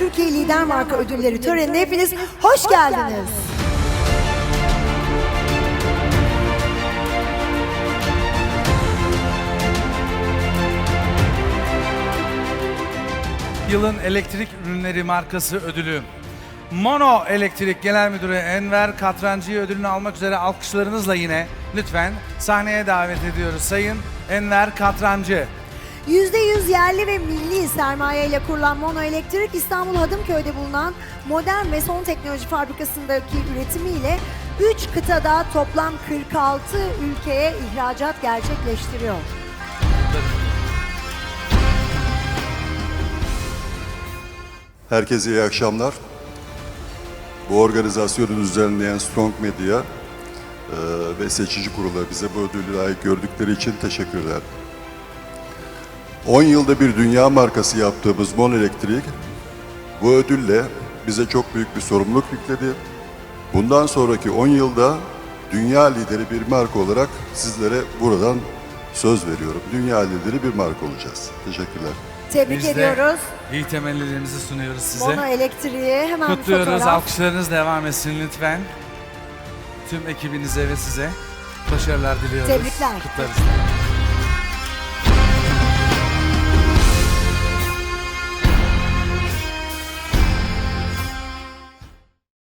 Türkiye Lider Marka Ödülleri törenine hepiniz hoş geldiniz. Yılın elektrik ürünleri markası ödülü. Mono Elektrik Genel Müdürü Enver Katrancı'yı ödülünü almak üzere alkışlarınızla yine lütfen sahneye davet ediyoruz. Sayın Enver Katrancı. %100 yerli ve milli sermaye ile kurulan Mono Elektrik İstanbul Hadımköy'de bulunan modern ve son teknoloji fabrikasındaki üretimiyle 3 kıtada toplam 46 ülkeye ihracat gerçekleştiriyor. Herkese iyi akşamlar. Bu organizasyonu düzenleyen Strong Media e, ve seçici kurula bize bu ödülü layık gördükleri için teşekkürler. 10 yılda bir dünya markası yaptığımız Mon Elektrik bu ödülle bize çok büyük bir sorumluluk yükledi. Bundan sonraki 10 yılda dünya lideri bir marka olarak sizlere buradan söz veriyorum. Dünya lideri bir marka olacağız. Teşekkürler. Tebrik Biz de ediyoruz. iyi temennilerimizi sunuyoruz size. Mono Elektriği hemen bir Kutluyoruz. fotoğraf. Alkışlarınız devam etsin lütfen. Tüm ekibinize ve size başarılar diliyoruz. Tebrikler. Kutlarız.